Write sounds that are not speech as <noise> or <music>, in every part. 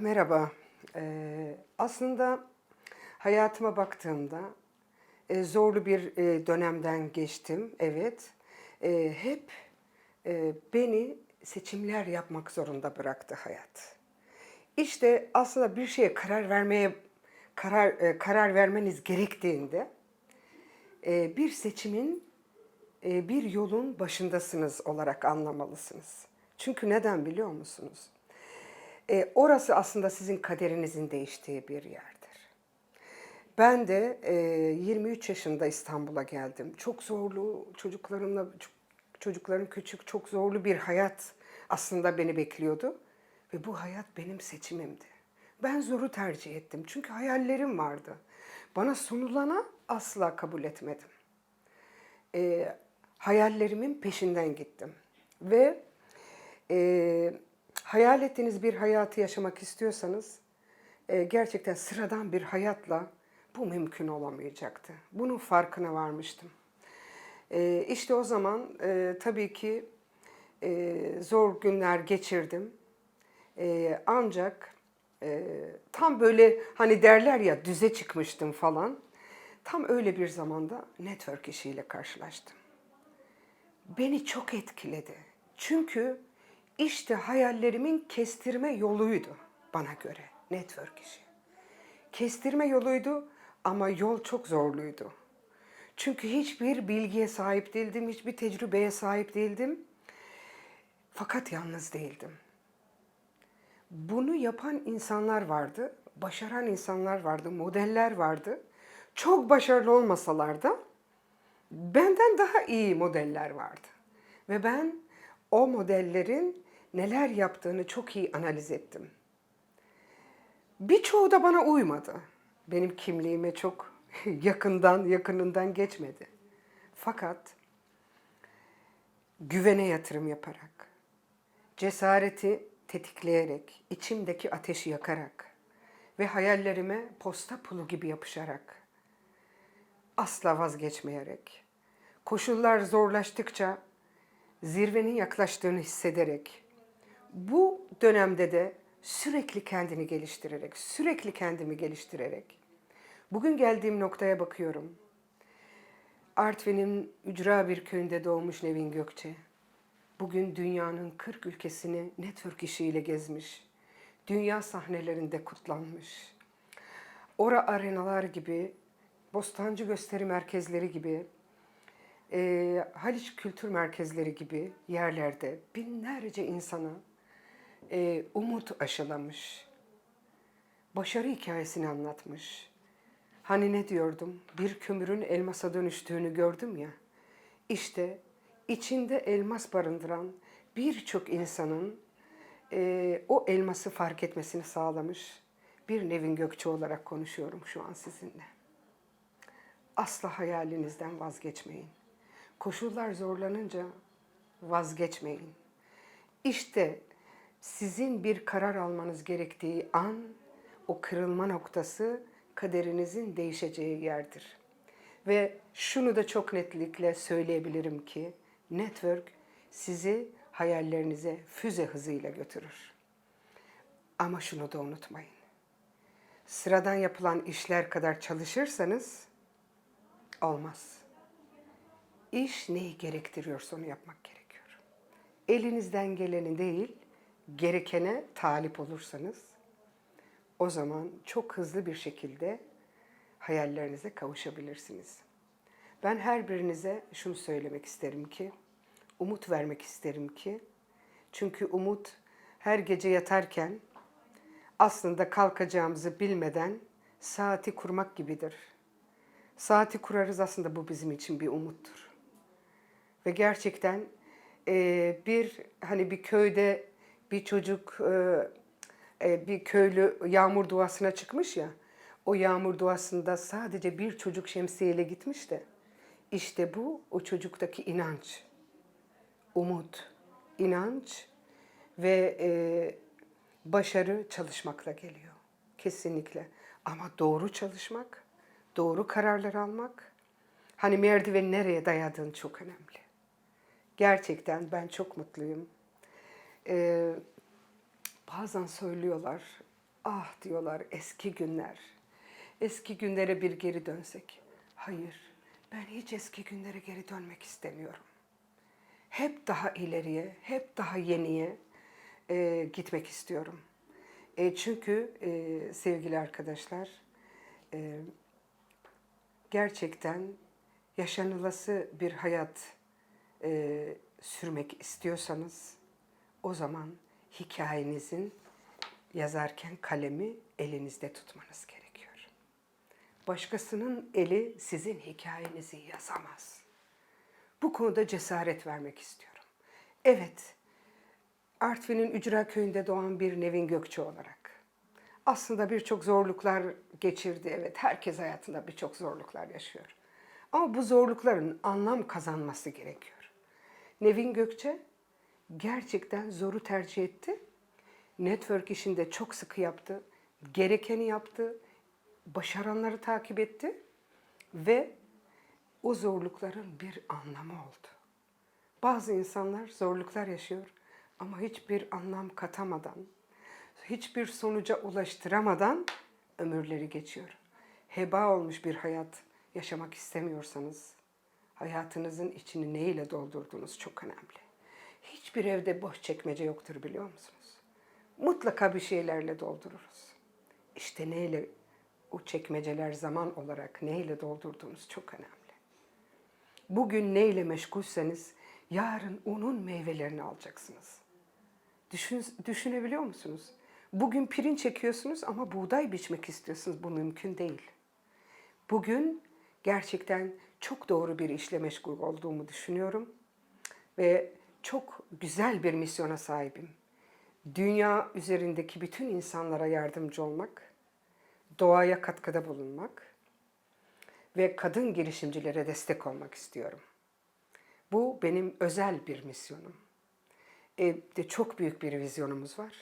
Merhaba. Ee, aslında hayatıma baktığımda e, zorlu bir e, dönemden geçtim. Evet. E, hep e, beni seçimler yapmak zorunda bıraktı hayat. İşte aslında bir şeye karar vermeye karar e, karar vermeniz gerektiğinde e, bir seçimin e, bir yolun başındasınız olarak anlamalısınız. Çünkü neden biliyor musunuz? E, orası aslında sizin kaderinizin değiştiği bir yerdir. Ben de e, 23 yaşında İstanbul'a geldim. Çok zorlu çocuklarımla, çocuklarım küçük, çok zorlu bir hayat aslında beni bekliyordu. Ve bu hayat benim seçimimdi. Ben zoru tercih ettim çünkü hayallerim vardı. Bana sunulana asla kabul etmedim e, hayallerimin peşinden gittim. Ve e, hayal ettiğiniz bir hayatı yaşamak istiyorsanız e, gerçekten sıradan bir hayatla bu mümkün olamayacaktı. Bunun farkına varmıştım. E, işte o zaman e, tabii ki e, zor günler geçirdim. Ancak tam böyle hani derler ya düze çıkmıştım falan. Tam öyle bir zamanda network işiyle karşılaştım. Beni çok etkiledi. Çünkü işte hayallerimin kestirme yoluydu bana göre network işi. Kestirme yoluydu ama yol çok zorluydu. Çünkü hiçbir bilgiye sahip değildim, hiçbir tecrübeye sahip değildim. Fakat yalnız değildim. Bunu yapan insanlar vardı, başaran insanlar vardı, modeller vardı. Çok başarılı olmasalar da benden daha iyi modeller vardı. Ve ben o modellerin neler yaptığını çok iyi analiz ettim. Birçoğu da bana uymadı. Benim kimliğime çok <laughs> yakından, yakınından geçmedi. Fakat güvene yatırım yaparak, cesareti tetikleyerek, içimdeki ateşi yakarak ve hayallerime posta pulu gibi yapışarak, asla vazgeçmeyerek, koşullar zorlaştıkça zirvenin yaklaştığını hissederek, bu dönemde de sürekli kendini geliştirerek, sürekli kendimi geliştirerek, bugün geldiğim noktaya bakıyorum. Artvin'in ücra bir köyünde doğmuş Nevin Gökçe. Bugün dünyanın 40 ülkesini network işiyle gezmiş. Dünya sahnelerinde kutlanmış. Ora arenalar gibi, Bostancı gösteri merkezleri gibi, e, Haliç kültür merkezleri gibi yerlerde binlerce insana e, umut aşılamış. Başarı hikayesini anlatmış. Hani ne diyordum? Bir kömürün elmasa dönüştüğünü gördüm ya. İşte içinde elmas barındıran birçok insanın e, o elması fark etmesini sağlamış bir Nevin Gökçe olarak konuşuyorum şu an sizinle. Asla hayalinizden vazgeçmeyin. Koşullar zorlanınca vazgeçmeyin. İşte sizin bir karar almanız gerektiği an o kırılma noktası kaderinizin değişeceği yerdir. Ve şunu da çok netlikle söyleyebilirim ki network sizi hayallerinize füze hızıyla götürür. Ama şunu da unutmayın. Sıradan yapılan işler kadar çalışırsanız olmaz. İş neyi gerektiriyorsa onu yapmak gerekiyor. Elinizden geleni değil, gerekene talip olursanız o zaman çok hızlı bir şekilde hayallerinize kavuşabilirsiniz. Ben her birinize şunu söylemek isterim ki, umut vermek isterim ki, çünkü umut her gece yatarken aslında kalkacağımızı bilmeden saati kurmak gibidir. Saati kurarız aslında bu bizim için bir umuttur. Ve gerçekten e, bir hani bir köyde bir çocuk e, e, bir köylü yağmur duasına çıkmış ya. O yağmur duasında sadece bir çocuk şemsiyeyle gitmiş de. İşte bu o çocuktaki inanç, umut, inanç ve e, başarı çalışmakla geliyor. Kesinlikle. Ama doğru çalışmak, doğru kararlar almak, hani merdiveni nereye dayadığın çok önemli. Gerçekten ben çok mutluyum. Ee, bazen söylüyorlar, Ah diyorlar eski günler. Eski günlere bir geri dönsek. Hayır, ben hiç eski günlere geri dönmek istemiyorum. Hep daha ileriye, hep daha yeniye e, gitmek istiyorum. E, çünkü e, sevgili arkadaşlar, e, gerçekten yaşanılası bir hayat e, sürmek istiyorsanız o zaman hikayenizin yazarken kalemi elinizde tutmanız gerekiyor. Başkasının eli sizin hikayenizi yazamaz. Bu konuda cesaret vermek istiyorum. Evet, Artvin'in Ücra Köyü'nde doğan bir Nevin Gökçe olarak. Aslında birçok zorluklar geçirdi. Evet, herkes hayatında birçok zorluklar yaşıyor. Ama bu zorlukların anlam kazanması gerekiyor. Nevin Gökçe gerçekten zoru tercih etti. Network işinde çok sıkı yaptı. Gerekeni yaptı. Başaranları takip etti. Ve o zorlukların bir anlamı oldu. Bazı insanlar zorluklar yaşıyor ama hiçbir anlam katamadan, hiçbir sonuca ulaştıramadan ömürleri geçiyor. Heba olmuş bir hayat yaşamak istemiyorsanız hayatınızın içini neyle doldurduğunuz çok önemli. Hiçbir evde boş çekmece yoktur biliyor musunuz? Mutlaka bir şeylerle doldururuz. İşte neyle o çekmeceler zaman olarak neyle doldurduğunuz çok önemli. Bugün neyle meşgulseniz yarın onun meyvelerini alacaksınız. Düşün, düşünebiliyor musunuz? Bugün pirinç çekiyorsunuz ama buğday biçmek istiyorsunuz. Bu mümkün değil. Bugün gerçekten çok doğru bir işle meşgul olduğumu düşünüyorum. Ve çok güzel bir misyona sahibim. Dünya üzerindeki bütün insanlara yardımcı olmak, doğaya katkıda bulunmak ve kadın girişimcilere destek olmak istiyorum. Bu benim özel bir misyonum. E, de çok büyük bir vizyonumuz var.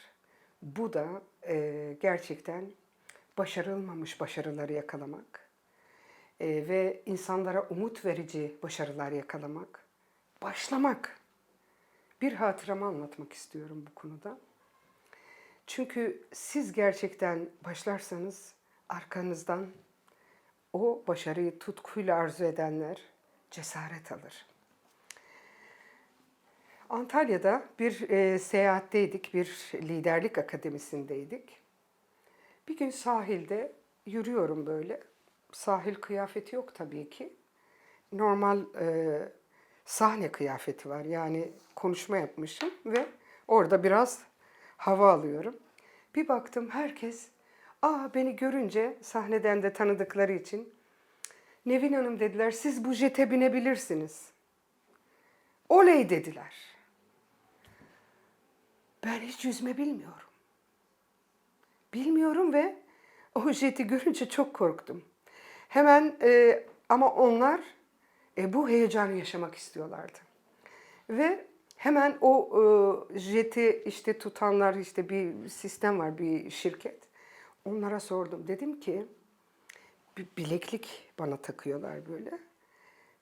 Bu da e, gerçekten başarılmamış başarıları yakalamak e, ve insanlara umut verici başarılar yakalamak, başlamak. Bir hatıramı anlatmak istiyorum bu konuda. Çünkü siz gerçekten başlarsanız arkanızdan o başarıyı tutkuyla arzu edenler cesaret alır. Antalya'da bir e, seyahatteydik, bir liderlik akademisindeydik. Bir gün sahilde yürüyorum böyle. Sahil kıyafeti yok tabii ki. Normal e, sahne kıyafeti var. Yani konuşma yapmışım ve orada biraz hava alıyorum. Bir baktım herkes, aa beni görünce sahneden de tanıdıkları için Nevin Hanım dediler, siz bu jete binebilirsiniz. Oley dediler. Ben hiç yüzme bilmiyorum. Bilmiyorum ve o jeti görünce çok korktum. Hemen e, ama onlar e, bu heyecanı yaşamak istiyorlardı. Ve hemen o e, jeti işte tutanlar işte bir sistem var bir şirket. Onlara sordum. Dedim ki bir bileklik bana takıyorlar böyle.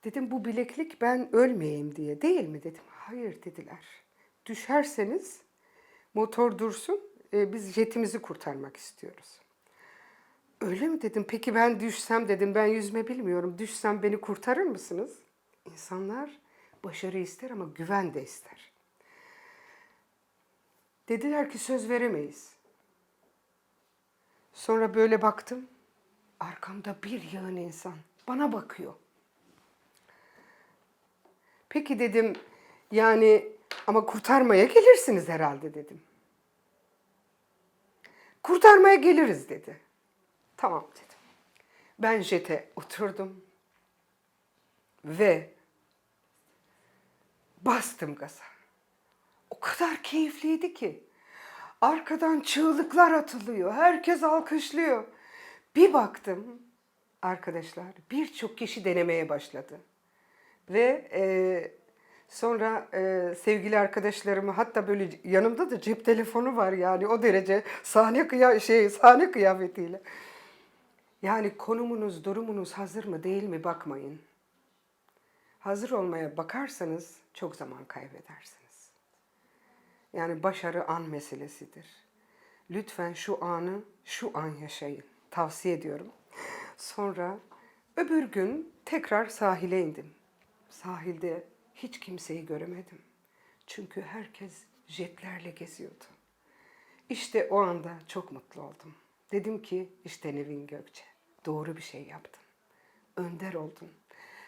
Dedim bu bileklik ben ölmeyeyim diye değil mi dedim. Hayır dediler. Düşerseniz motor dursun e, biz jetimizi kurtarmak istiyoruz. Öyle mi dedim. Peki ben düşsem dedim ben yüzme bilmiyorum. Düşsem beni kurtarır mısınız? İnsanlar başarı ister ama güven de ister. Dediler ki söz veremeyiz. Sonra böyle baktım. Arkamda bir yığın insan bana bakıyor. Peki dedim yani ama kurtarmaya gelirsiniz herhalde dedim. Kurtarmaya geliriz dedi. Tamam dedim. Ben jete oturdum ve bastım gaza. O kadar keyifliydi ki. Arkadan çığlıklar atılıyor. Herkes alkışlıyor. Bir baktım arkadaşlar birçok kişi denemeye başladı. Ve e, sonra e, sevgili arkadaşlarımı hatta böyle yanımda da cep telefonu var yani o derece sahne kıya şey sahne kıyafetiyle. Yani konumunuz, durumunuz hazır mı değil mi bakmayın. Hazır olmaya bakarsanız çok zaman kaybedersiniz. Yani başarı an meselesidir. Lütfen şu anı şu an yaşayın. Tavsiye ediyorum. Sonra öbür gün tekrar sahile indim. Sahilde hiç kimseyi göremedim. Çünkü herkes jetlerle geziyordu. İşte o anda çok mutlu oldum. Dedim ki işte Nevin Gökçe doğru bir şey yaptın. Önder oldun.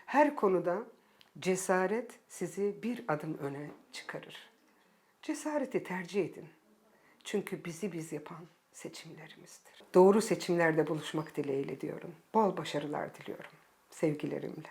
Her konuda cesaret sizi bir adım öne çıkarır. Cesareti tercih edin. Çünkü bizi biz yapan seçimlerimizdir. Doğru seçimlerde buluşmak dileğiyle diyorum. Bol başarılar diliyorum. Sevgilerimle.